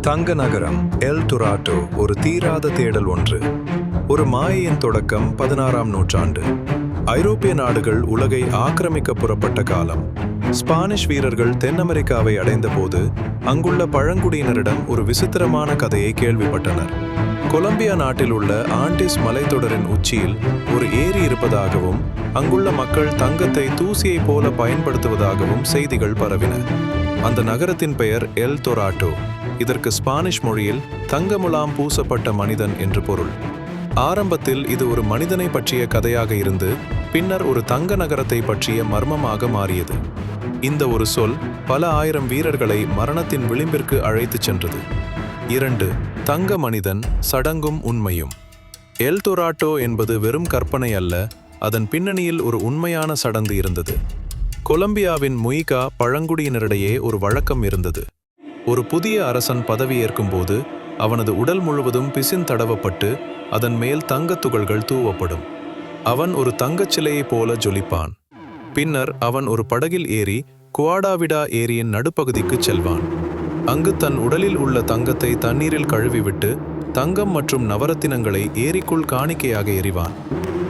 தங்க நகரம் எல் டுராட்டோ ஒரு தீராத தேடல் ஒன்று. ஒரு மாயையின் தொடக்கம் பதினாறாம் நூற்றாண்டு. ஐரோப்பிய நாடுகள் உலகை ஆக்கிரமிக்க புறப்பட்ட காலம். ஸ்பானிஷ் வீரர்கள் தென் அமெரிக்காவை அடைந்தபோது அங்குள்ள பழங்குடியினரிடம் ஒரு விசித்திரமான கதையை கேள்விப்பட்டனர். கொலம்பியா நாட்டில் உள்ள ஆண்டிஸ் மலைத்தொடரின் உச்சியில் ஒரு ஏரி இருப்பதாகவும் அங்குள்ள மக்கள் தங்கத்தை தூசியைப் போல பயன்படுத்துவதாகவும் செய்திகள் பரவின. அந்த நகரத்தின் பெயர் எல் தொராட்டோ இதற்கு ஸ்பானிஷ் மொழியில் தங்கமுலாம் பூசப்பட்ட மனிதன் என்று பொருள். ஆரம்பத்தில் இது ஒரு மனிதனை பற்றிய கதையாக இருந்து பின்னர் ஒரு தங்க நகரத்தை பற்றிய மர்மமாக மாறியது. இந்த ஒரு சொல் பல ஆயிரம் வீரர்களை மரணத்தின் விளிம்பிற்கு அழைத்துச் சென்றது. இரண்டு தங்க மனிதன் சடங்கும் உண்மையும். எல் தொராட்டோ என்பது வெறும் கற்பனை அல்ல அதன் பின்னணியில் ஒரு உண்மையான சடங்கு இருந்தது. கொலம்பியாவின் முய்கா பழங்குடியினரிடையே ஒரு வழக்கம் இருந்தது. ஒரு புதிய அரசன் பதவியேற்கும் போது அவனது உடல் முழுவதும் பிசின் தடவப்பட்டு அதன் மேல் தங்கத் துகள்கள் தூவப்படும். அவன் ஒரு தங்கச் சிலையைப் போல ஜொலிப்பான். பின்னர் அவன் ஒரு படகில் ஏறி குவாடாவிடா ஏரியின் நடுப்பகுதிக்குச் செல்வான். அங்கு தன் உடலில் உள்ள தங்கத்தை தண்ணீரில் கழுவிவிட்டு தங்கம் மற்றும் நவரத்தினங்களை ஏரிக்குள் காணிக்கையாக எறிவான்.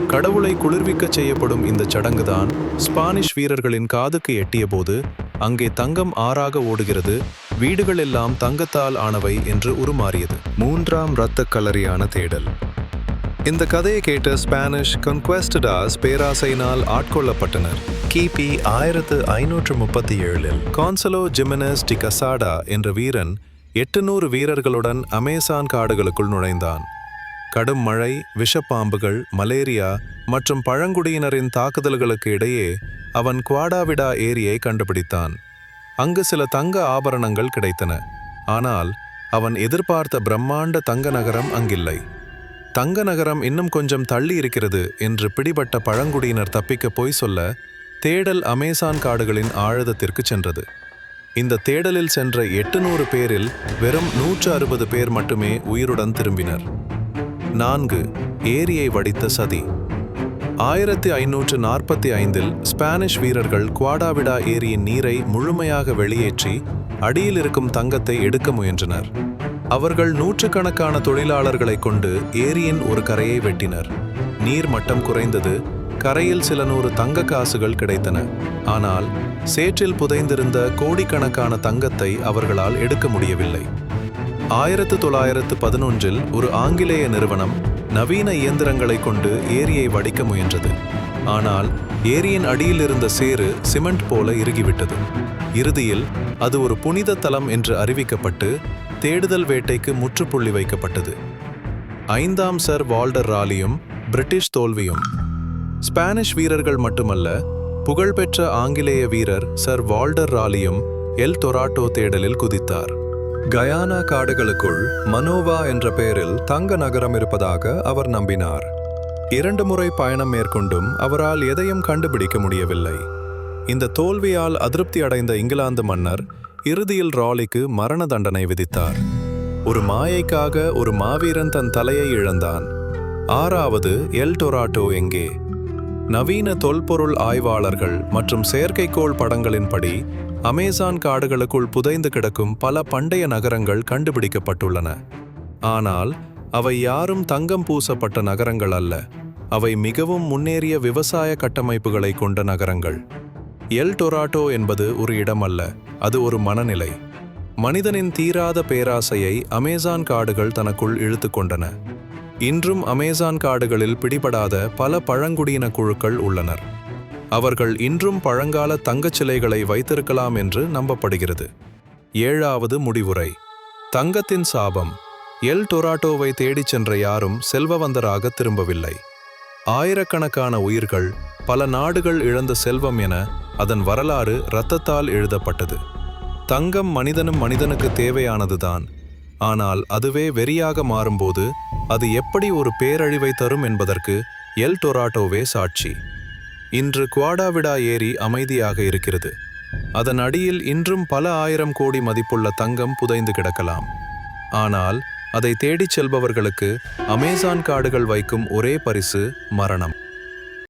கடவுளை குளிர்விக்கச் செய்யப்படும் இந்த சடங்குதான் ஸ்பானிஷ் வீரர்களின் காதுக்கு எட்டியபோது அங்கே தங்கம் ஆறாக ஓடுகிறது வீடுகள் எல்லாம் தங்கத்தால் ஆனவை என்று உருமாறியது. மூன்றாம் இரத்த கலரியான தேடல். இந்த கதையை கேட்ட ஸ்பானிஷ் கன்குவெஸ்டடாஸ் பேராசையினால் ஆட்கொள்ளப்பட்டனர். கிபி ஆயிரத்து ஐநூற்று முப்பத்தி ஏழில் கான்சலோ ஜிமினஸ் டி கசாடா என்ற வீரன் எட்டுநூறு வீரர்களுடன் அமேசான் காடுகளுக்குள் நுழைந்தான். கடும் மழை விஷப்பாம்புகள் மலேரியா மற்றும் பழங்குடியினரின் தாக்குதல்களுக்கு இடையே அவன் குவாடாவிடா ஏரியை கண்டுபிடித்தான். அங்கு சில தங்க ஆபரணங்கள் கிடைத்தன. ஆனால் அவன் எதிர்பார்த்த பிரம்மாண்ட தங்க நகரம் அங்கில்லை. தங்க நகரம் இன்னும் கொஞ்சம் தள்ளி இருக்கிறது என்று பிடிபட்ட பழங்குடியினர் தப்பிக்க போய் சொல்ல தேடல் அமேசான் காடுகளின் ஆழதத்திற்கு சென்றது. இந்த தேடலில் சென்ற எட்டுநூறு பேரில் வெறும் நூற்று அறுபது பேர் மட்டுமே உயிருடன் திரும்பினர். நான்கு ஏரியை வடித்த சதி. ஆயிரத்தி ஐநூற்று நாற்பத்தி ஐந்தில் ஸ்பானிஷ் வீரர்கள் குவாடாவிடா ஏரியின் நீரை முழுமையாக வெளியேற்றி அடியில் இருக்கும் தங்கத்தை எடுக்க முயன்றனர். அவர்கள் நூற்றுக்கணக்கான தொழிலாளர்களை கொண்டு ஏரியின் ஒரு கரையை வெட்டினர். நீர் மட்டம் குறைந்தது கரையில் சில நூறு தங்க காசுகள் கிடைத்தன. ஆனால் சேற்றில் புதைந்திருந்த கோடிக்கணக்கான தங்கத்தை அவர்களால் எடுக்க முடியவில்லை. ஆயிரத்து தொள்ளாயிரத்து பதினொன்றில் ஒரு ஆங்கிலேய நிறுவனம் நவீன இயந்திரங்களை கொண்டு ஏரியை வடிக்க முயன்றது. ஆனால் ஏரியின் அடியில் இருந்த சேறு சிமெண்ட் போல இறுகிவிட்டது. இறுதியில் அது ஒரு புனித தலம் என்று அறிவிக்கப்பட்டு தேடுதல் வேட்டைக்கு முற்றுப்புள்ளி வைக்கப்பட்டது. ஐந்தாம் சர் வால்டர் ராலியும் பிரிட்டிஷ் தோல்வியும். ஸ்பானிஷ் வீரர்கள் மட்டுமல்ல புகழ்பெற்ற ஆங்கிலேய வீரர் சர் வால்டர் ராலியும் எல் டொராட்டோ தேடலில் குதித்தார். கயானா காடுகளுக்குள் மனோவா என்ற பெயரில் தங்க நகரம் இருப்பதாக அவர் நம்பினார். இரண்டு முறை பயணம் மேற்கொண்டும் அவரால் எதையும் கண்டுபிடிக்க முடியவில்லை. இந்த தோல்வியால் அதிருப்தி அடைந்த இங்கிலாந்து மன்னர் இறுதியில் ராலிக்கு மரண தண்டனை விதித்தார். ஒரு மாயைக்காக ஒரு மாவீரன் தன் தலையை இழந்தான். ஆறாவது எல் டொராட்டோ எங்கே? நவீன தொல்பொருள் ஆய்வாளர்கள் மற்றும் செயற்கைக்கோள் படங்களின்படி அமேசான் காடுகளுக்குள் புதைந்து கிடக்கும் பல பண்டைய நகரங்கள் கண்டுபிடிக்கப்பட்டுள்ளன. ஆனால் அவை யாரும் தங்கம் பூசப்பட்ட நகரங்கள் அல்ல. அவை மிகவும் முன்னேறிய விவசாய கட்டமைப்புகளை கொண்ட நகரங்கள். எல் டொராட்டோ என்பது ஒரு இடம் அல்ல அது ஒரு மனநிலை. மனிதனின் தீராத பேராசையை அமேசான் காடுகள் தனக்குள் இழுத்து கொண்டன. இன்றும் அமேசான் காடுகளில் பிடிபடாத பல பழங்குடியின குழுக்கள் உள்ளனர். அவர்கள் இன்றும் பழங்கால தங்கச் சிலைகளை வைத்திருக்கலாம் என்று நம்பப்படுகிறது. ஏழாவது முடிவுரை. தங்கத்தின் சாபம். எல் டொராட்டோவை தேடிச் சென்ற யாரும் செல்வவந்தராக திரும்பவில்லை. ஆயிரக்கணக்கான உயிர்கள் பல நாடுகள் இழந்த செல்வம் என அதன் வரலாறு இரத்தத்தால் எழுதப்பட்டது. தங்கம் மனிதனும் மனிதனுக்கு தேவையானதுதான். ஆனால் அதுவே வெறியாக மாறும்போது அது எப்படி ஒரு பேரழிவை தரும் என்பதற்கு எல் டொராட்டோவே சாட்சி. இன்று குவாடாவிடா ஏரி அமைதியாக இருக்கிறது. அதன் அடியில் இன்றும் பல ஆயிரம் கோடி மதிப்புள்ள தங்கம் புதைந்து கிடக்கலாம். ஆனால் அதை தேடிச் செல்பவர்களுக்கு அமேசான் காடுகள் வைக்கும் ஒரே பரிசு மரணம்.